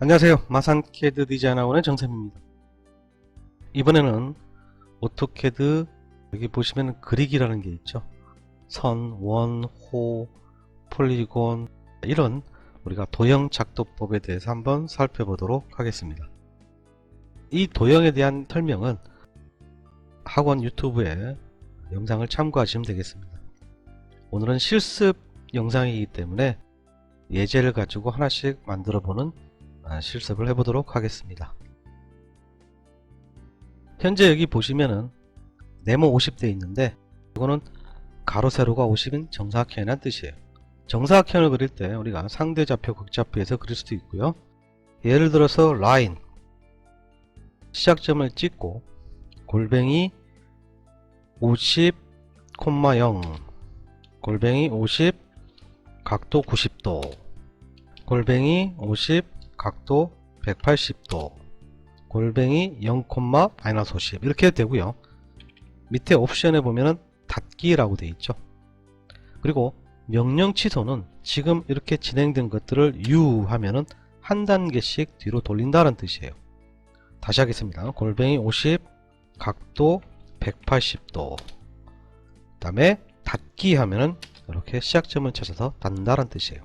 안녕하세요. 마산캐드 디자인학원의 정샘입니다. 이번에는 오토캐드 여기 보시면 그리기라는 게 있죠. 선, 원, 호, 폴리곤 이런 우리가 도형 작도법에 대해서 한번 살펴보도록 하겠습니다. 이 도형에 대한 설명은 학원 유튜브에 영상을 참고하시면 되겠습니다. 오늘은 실습 영상이기 때문에 예제를 가지고 하나씩 만들어 보는 아, 실습을 해보도록 하겠습니다. 현재 여기 보시면은 네모 50대 있는데 이거는 가로 세로가 50인 정사각형이라는 뜻이에요. 정사각형을 그릴 때 우리가 상대좌표 극좌표에서 그릴 수도 있고요. 예를 들어서 라인 시작점을 찍고 골뱅이 50, 0 골뱅이 50 각도 90도 골뱅이 50 각도 180도 골뱅이 0, 마이너스 50 이렇게 되고요. 밑에 옵션에 보면은 닫기라고 되어 있죠. 그리고 명령 취소는 지금 이렇게 진행된 것들을 U 하면은 한 단계씩 뒤로 돌린다는 뜻이에요. 다시 하겠습니다. 골뱅이 50 각도 180도. 그 다음에 닫기 하면은 이렇게 시작점을 찾아서 닫는다는 뜻이에요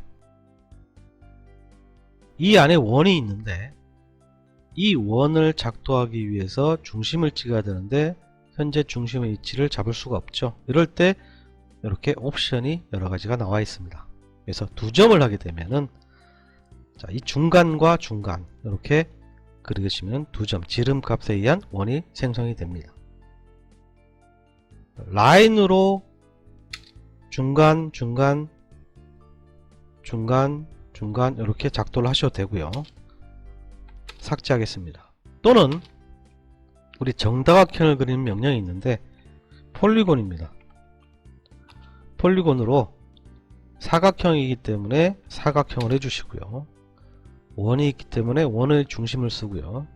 이 안에 원이 있는데 이 원을 작도하기 위해서 중심을 찍어야 되는데 현재 중심의 위치를 잡을 수가 없죠. 이럴 때 이렇게 옵션이 여러 가지가 나와 있습니다. 그래서 두 점을 하게 되면은 자, 이 중간과 중간 이렇게 그리시면 두 점 지름값에 의한 원이 생성이 됩니다. 라인으로 중간 중간 중간 중간 이렇게 작도를 하셔도 되고요. 삭제하겠습니다. 또는 우리 정다각형을 그리는 명령이 있는데 폴리곤입니다. 폴리곤으로 사각형이기 때문에 사각형을 해주시고요. 원이 있기 때문에 원의 중심을 쓰고요.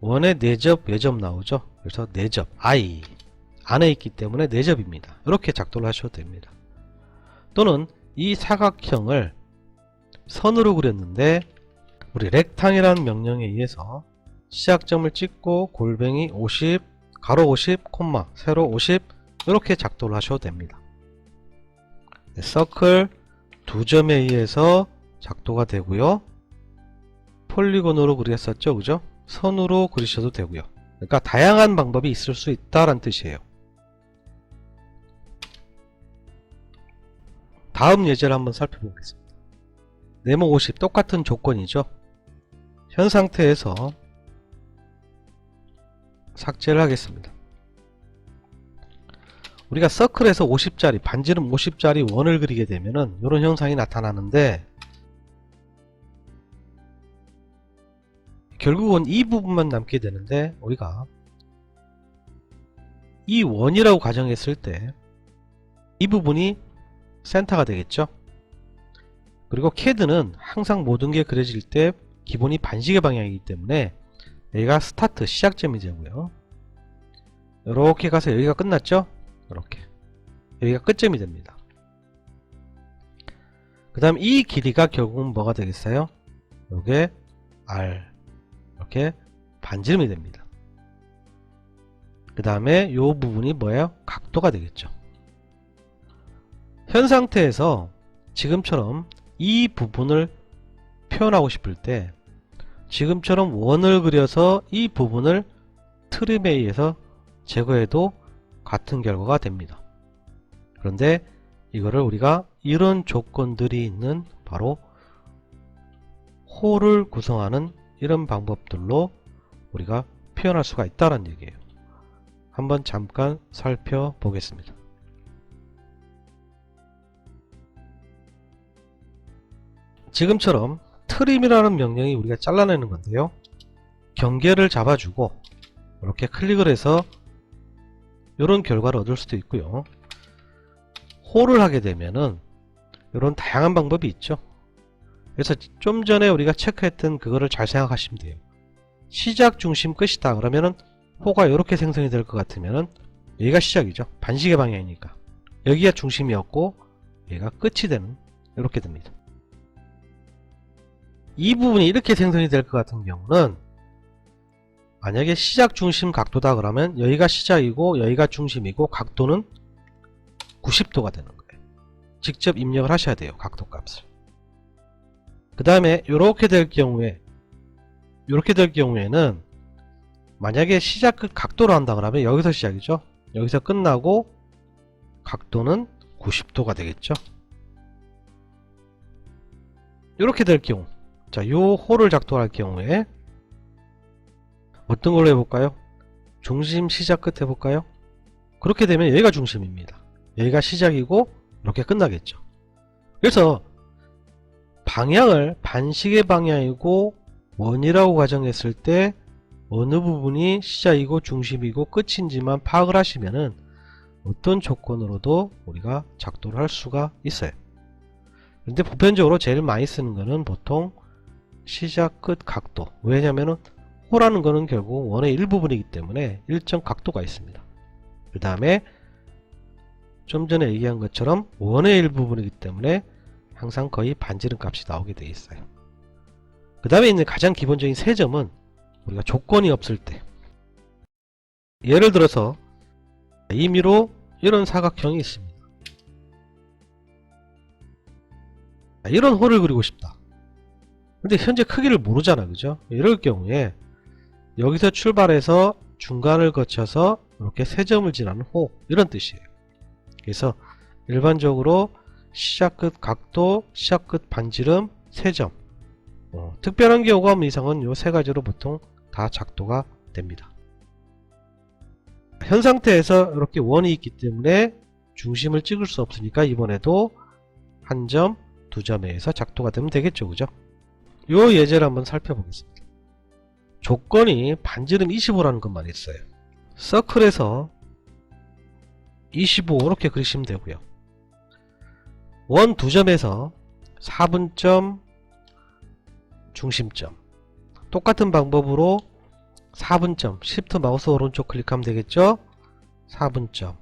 원의 내접 외접 나오죠? 그래서 내접 I. 안에 있기 때문에 내접입니다. 이렇게 작도를 하셔도 됩니다. 또는 이 사각형을 선으로 그렸는데 우리 렉탕이라는 명령에 의해서 시작점을 찍고 골뱅이 50 가로 50 콤마 세로 50 이렇게 작도를 하셔도 됩니다. 네, 서클 두 점에 의해서 작도가 되고요. 폴리곤으로 그렸었죠 그죠? 선으로 그리셔도 되고요. 그러니까 다양한 방법이 있을 수 있다는 뜻이에요. 다음 예제를 한번 살펴보겠습니다 네모 50 똑같은 조건이죠. 현 상태에서 삭제를 하겠습니다. 우리가 서클에서 50짜리 반지름 50짜리 원을 그리게 되면은 이런 현상이 나타나는데 결국은 이 부분만 남게 되는데 우리가 이 원이라고 가정했을 때 이 부분이 센터가 되겠죠 그리고 CAD는 항상 모든 게 그려질 때 기본이 반시계 방향이기 때문에 여기가 스타트 시작점이 되고요. 이렇게 가서 여기가 끝났죠? 이렇게. 여기가 끝점이 됩니다. 그 다음 이 길이가 결국은 뭐가 되겠어요? 요게 R. 이렇게 반지름이 됩니다. 그 다음에 요 부분이 뭐예요? 각도가 되겠죠. 현 상태에서 지금처럼 이 부분을 표현하고 싶을 때 지금처럼 원을 그려서 이 부분을 트림에 의해서 제거해도 같은 결과가 됩니다. 그런데 이거를 우리가 이런 조건들이 있는 바로 홀을 구성하는 이런 방법들로 우리가 표현할 수가 있다는 얘기예요. 한번 잠깐 살펴보겠습니다. 지금처럼 트림이라는 명령이 우리가 잘라내는 건데요. 경계를 잡아주고 이렇게 클릭을 해서 이런 결과를 얻을 수도 있고요. 홀을 하게 되면은 이런 다양한 방법이 있죠. 그래서 좀 전에 우리가 체크했던 그거를 잘 생각하시면 돼요. 시작 중심 끝이다 그러면은 호가 이렇게 생성이 될 것 같으면은 여기가 시작이죠. 반시계 방향이니까 여기가 중심이었고 얘가 끝이 되는 이렇게 됩니다. 이 부분이 이렇게 생성이 될 것 같은 경우는 만약에 시작 중심 각도다 그러면 여기가 시작이고 여기가 중심이고 각도는 90도가 되는 거예요. 직접 입력을 하셔야 돼요. 각도 값을. 그 다음에 이렇게 될 경우에 이렇게 될 경우에는 만약에 시작 끝 각도로 한다 그러면 여기서 시작이죠. 여기서 끝나고 각도는 90도가 되겠죠. 이렇게 될 경우 자, 요 홀을 작동할 경우에 어떤 걸로 해볼까요? 중심 시작 끝 해볼까요? 그렇게 되면 여기가 중심입니다. 여기가 시작이고 이렇게 끝나겠죠. 그래서 방향을 반시계 방향이고 원이라고 가정했을 때 어느 부분이 시작이고 중심이고 끝인지만 파악을 하시면은 어떤 조건으로도 우리가 작도를 할 수가 있어요. 근데 보편적으로 제일 많이 쓰는 거는 보통 시작 끝 각도 왜냐면은 호라는 거는 결국 원의 일부분이기 때문에 일정 각도가 있습니다. 그 다음에 좀 전에 얘기한 것처럼 원의 일부분이기 때문에 항상 거의 반지름 값이 나오게 되어 있어요. 그 다음에 있는 가장 기본적인 세 점은 우리가 조건이 없을 때 예를 들어서 임의로 이런 사각형이 있습니다. 이런 홀을 그리고 싶다. 근데 현재 크기를 모르잖아 그죠? 이럴 경우에 여기서 출발해서 중간을 거쳐서 이렇게 세 점을 지나는 호 이런 뜻이에요. 그래서 일반적으로 시작 끝 각도, 시작 끝 반지름, 세 점. 어, 특별한 경우가 없는 이상은 이세 가지로 보통 다 작도가 됩니다. 현 상태에서 이렇게 원이 있기 때문에 중심을 찍을 수 없으니까 이번에도 한 점, 두 점에 의해서 작도가 되면 되겠죠. 그죠? 요 예제를 한번 살펴보겠습니다. 조건이 반지름 25라는 것만 있어요. 서클에서 25 이렇게 그리시면 되고요. 원 두 점에서 4분점 중심점 똑같은 방법으로 4분점 시프트 마우스 오른쪽 클릭하면 되겠죠 4분점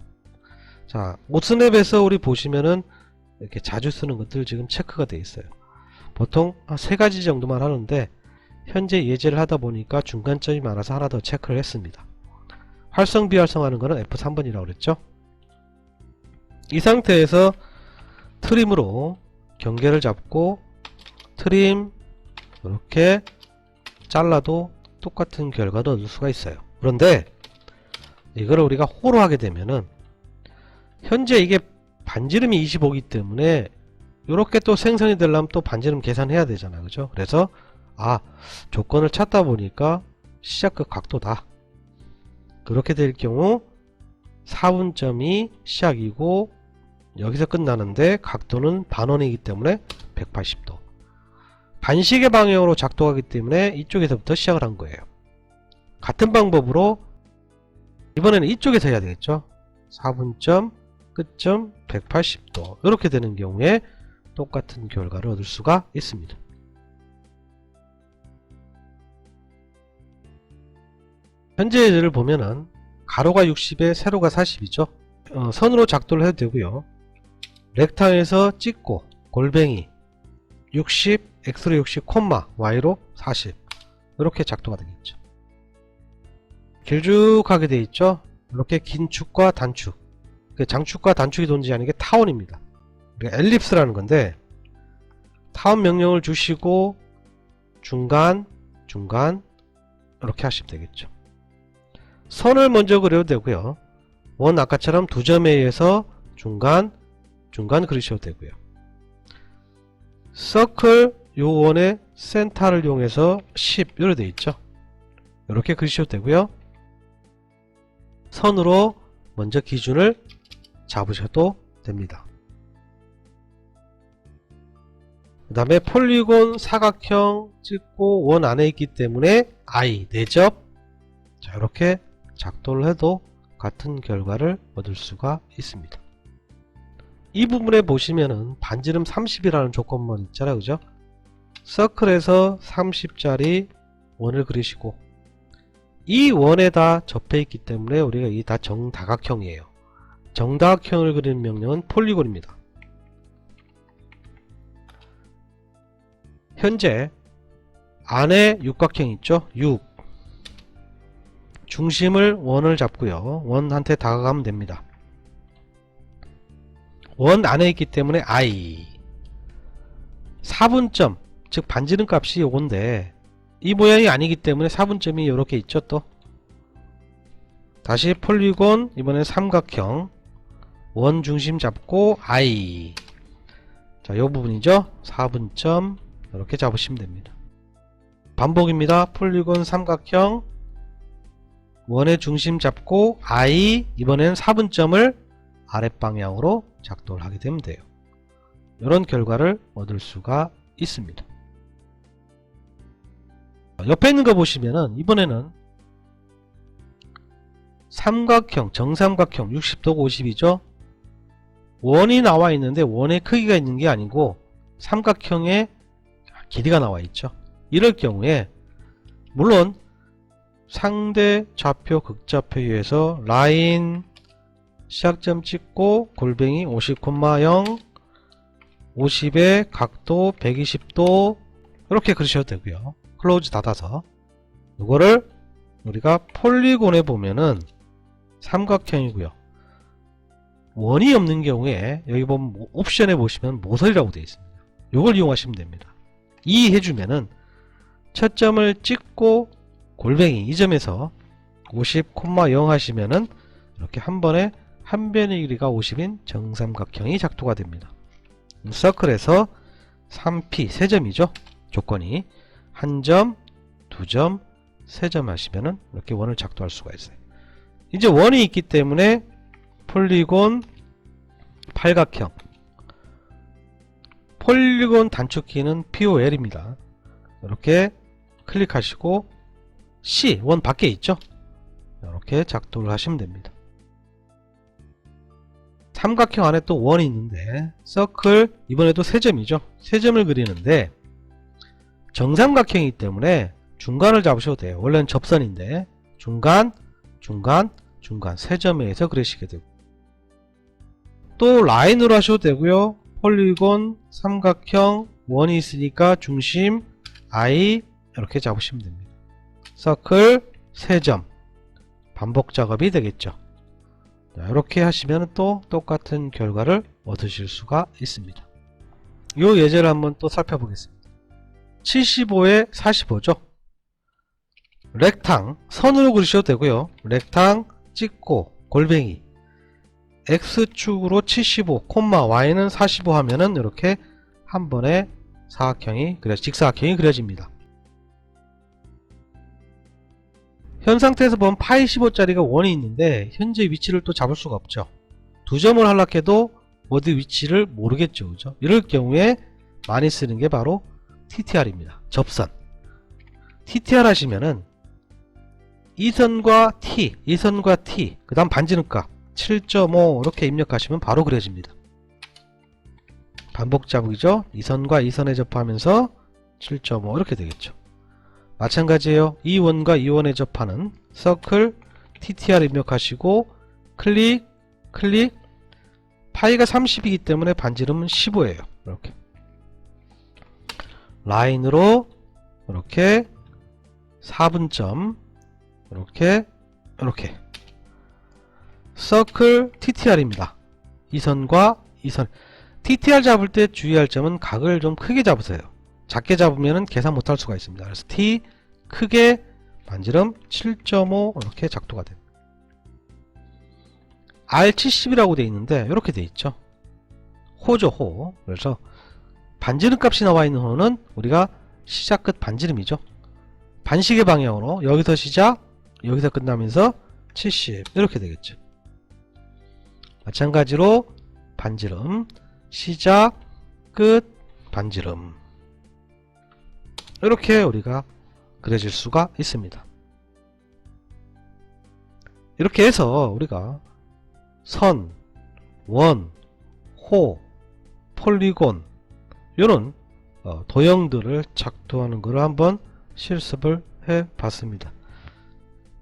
자 오스냅에서 우리 보시면은 이렇게 자주 쓰는 것들 지금 체크가 되어 있어요 보통 한세 가지 정도만 하는데 현재 예제를 하다 보니까 중간점이 많아서 하나 더 체크를 했습니다 활성 비활성 하는 거는 F3번이라고 그랬죠 이 상태에서 트림으로 경계를 잡고 트림 이렇게 잘라도 똑같은 결과도 얻을 수가 있어요. 그런데 이거를 우리가 호로 하게 되면은 현재 이게 반지름이 25이기 때문에 이렇게 또 생성이 되려면 또 반지름 계산해야 되잖아. 그죠? 그래서 아 조건을 찾다 보니까 시작 끝 각도다. 그렇게 될 경우 4분점이 시작이고 여기서 끝나는데 각도는 반원이기 때문에 180도. 반시계 방향으로 작동하기 때문에 이쪽에서부터 시작을 한 거예요. 같은 방법으로 이번에는 이쪽에서 해야 되겠죠? 4분점 끝점 180도. 이렇게 되는 경우에 똑같은 결과를 얻을 수가 있습니다. 현재 예를 보면은 가로가 60에 세로가 40이죠. 어, 선으로 작도를 해도 되고요. 렉타에서 찍고 골뱅이 60 x로 60 콤마 y로 40 이렇게 작도가 되겠죠. 길쭉하게 되어 있죠. 이렇게 긴 축과 단축. 그 장축과 단축이 존재하는 게 타원입니다 엘립스라는 건데 타원 명령을 주시고 중간 중간 이렇게 하시면 되겠죠. 선을 먼저 그려도 되고요. 원 아까처럼 두 점에 의해서 중간 중간 그리셔도 되고요. 서클 요 원의 센터를 이용해서 10 이렇게 되어 있죠. 이렇게 그리셔도 되고요. 선으로 먼저 기준을 잡으셔도 됩니다 그 다음에 폴리곤 사각형 찍고 원 안에 있기 때문에 I 내접 자 이렇게 작도를 해도 같은 결과를 얻을 수가 있습니다. 이 부분에 보시면은 반지름 30이라는 조건만 있잖아요. 그죠? 서클에서 30짜리 원을 그리시고 이 원에다 접해 있기 때문에 우리가 이게 다 정다각형이에요. 정다각형을 그리는 명령은 폴리곤입니다 현재 안에 육각형 있죠? 6 중심을 원을 잡고요. 원한테 다가가면 됩니다. 원 안에 있기 때문에 i 4분점 즉 반지름 값이 요건데 이 모양이 아니기 때문에 4분점이 이렇게 있죠 또 다시 폴리곤 이번엔 삼각형 원 중심 잡고 i 자, 요 부분이죠. 4분점 이렇게 잡으시면 됩니다. 반복입니다. 폴리곤 삼각형 원의 중심 잡고 i 이번엔 4분점을 아랫방향으로 작도를 하게 되면 돼요. 이런 결과를 얻을 수가 있습니다. 옆에 있는 거 보시면은 이번에는 삼각형, 정삼각형 60도 50이죠. 원이 나와 있는데 원의 크기가 있는 게 아니고 삼각형의 길이가 나와 있죠. 이럴 경우에 물론 상대 좌표 극좌표에서 라인 시작점 찍고 골뱅이 50,0 50의 각도 120도 이렇게 그리셔도 되고요. 클로즈 닫아서 이거를 우리가 폴리곤에 보면은 삼각형이고요. 원이 없는 경우에 여기 보면 뭐 옵션에 보시면 모서리라고 되어 있습니다. 이걸 이용하시면 됩니다. 이 해주면은 첫 점을 찍고 골뱅이 이 점에서 50,0 하시면은 이렇게 한 번에 한 변의 길이가 50인 정삼각형이 작도가 됩니다. 서클에서 3p 세 점이죠. 조건이 한 점, 두 점, 세 점 하시면은 이렇게 원을 작도할 수가 있어요. 이제 원이 있기 때문에 폴리곤 팔각형 폴리곤 단축키는 POL입니다. 이렇게 클릭하시고 C 원 밖에 있죠? 이렇게 작도를 하시면 됩니다. 삼각형 안에 또 원이 있는데 서클 이번에도 세 점이죠. 세 점을 그리는데 정삼각형이기 때문에 중간을 잡으셔도 돼요. 원래는 접선인데 중간, 중간, 중간 세 점에서 그리시게 되고 또 라인으로 하셔도 되고요. 폴리곤, 삼각형, 원이 있으니까 중심, I 이렇게 잡으시면 됩니다. 서클, 세점 반복 작업이 되겠죠. 자, 이렇게 하시면 또 똑같은 결과를 얻으실 수가 있습니다. 이 예제를 한번 또 살펴보겠습니다. 75에 45죠. 렉탕, 선으로 그리셔도 되고요. 렉탕 찍고 골뱅이 X축으로 75, Y는 45 하면은 이렇게 한 번에 사각형이 그려 직사각형이 그려집니다. 현 상태에서 보면 파이 15짜리가 원이 있는데 현재 위치를 또 잡을 수가 없죠. 두 점을 하락해도 어디 위치를 모르겠죠. 그죠? 이럴 경우에 많이 쓰는 게 바로 TTR입니다. 접선. TTR 하시면은 이 선과 T, 이 선과 T, 그 다음 반지름값 7.5 이렇게 입력하시면 바로 그려집니다. 반복 자국이죠. 이 선과 이 선에 접하면서 7.5 이렇게 되겠죠. 마찬가지예요. 이 원과 이 원에 접하는 서클 TTR 입력하시고 클릭 클릭 파이가 30이기 때문에 반지름은 15예요. 이렇게 라인으로 이렇게 4분점 이렇게 이렇게 서클 TTR입니다. 이 선과 이 선. TTR 잡을 때 주의할 점은 각을 좀 크게 잡으세요. 작게 잡으면 계산 못할 수가 있습니다. 그래서 T 크게 반지름 7.5 이렇게 작도가 됩니다. R70이라고 되어 있는데 이렇게 되어 있죠. 호죠 호. 그래서 반지름 값이 나와 있는 호는 우리가 시작 끝 반지름이죠. 반시계 방향으로 여기서 시작 여기서 끝나면서 70 이렇게 되겠죠. 마찬가지로 반지름 시작 끝 반지름 이렇게 우리가 그려질 수가 있습니다. 이렇게 해서 우리가 선, 원, 호, 폴리곤 이런 어, 도형들을 작도하는 것을 한번 실습을 해 봤습니다.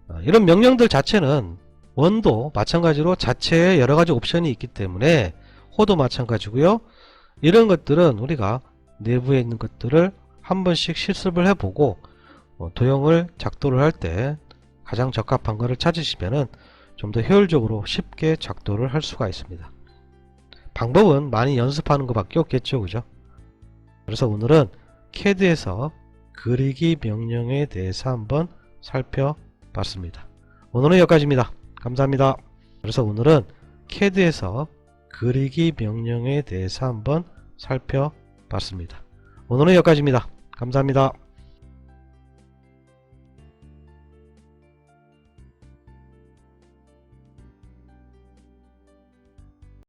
어, 이런 명령들 자체는 원도 마찬가지로 자체에 여러가지 옵션이 있기 때문에 호도 마찬가지고요. 이런 것들은 우리가 내부에 있는 것들을 한 번씩 실습을 해보고 어, 도형을 작도를 할 때 가장 적합한 것을 찾으시면은 좀 더 효율적으로 쉽게 작도를 할 수가 있습니다. 방법은 많이 연습하는 것밖에 없겠죠, 그죠? 그래서 오늘은 CAD에서 그리기 명령에 대해서 한번 살펴봤습니다. 오늘은 여기까지입니다. 감사합니다. 그래서 오늘은 CAD에서 그리기 명령에 대해서 한번 살펴봤습니다. 오늘은 여기까지입니다. 감사합니다.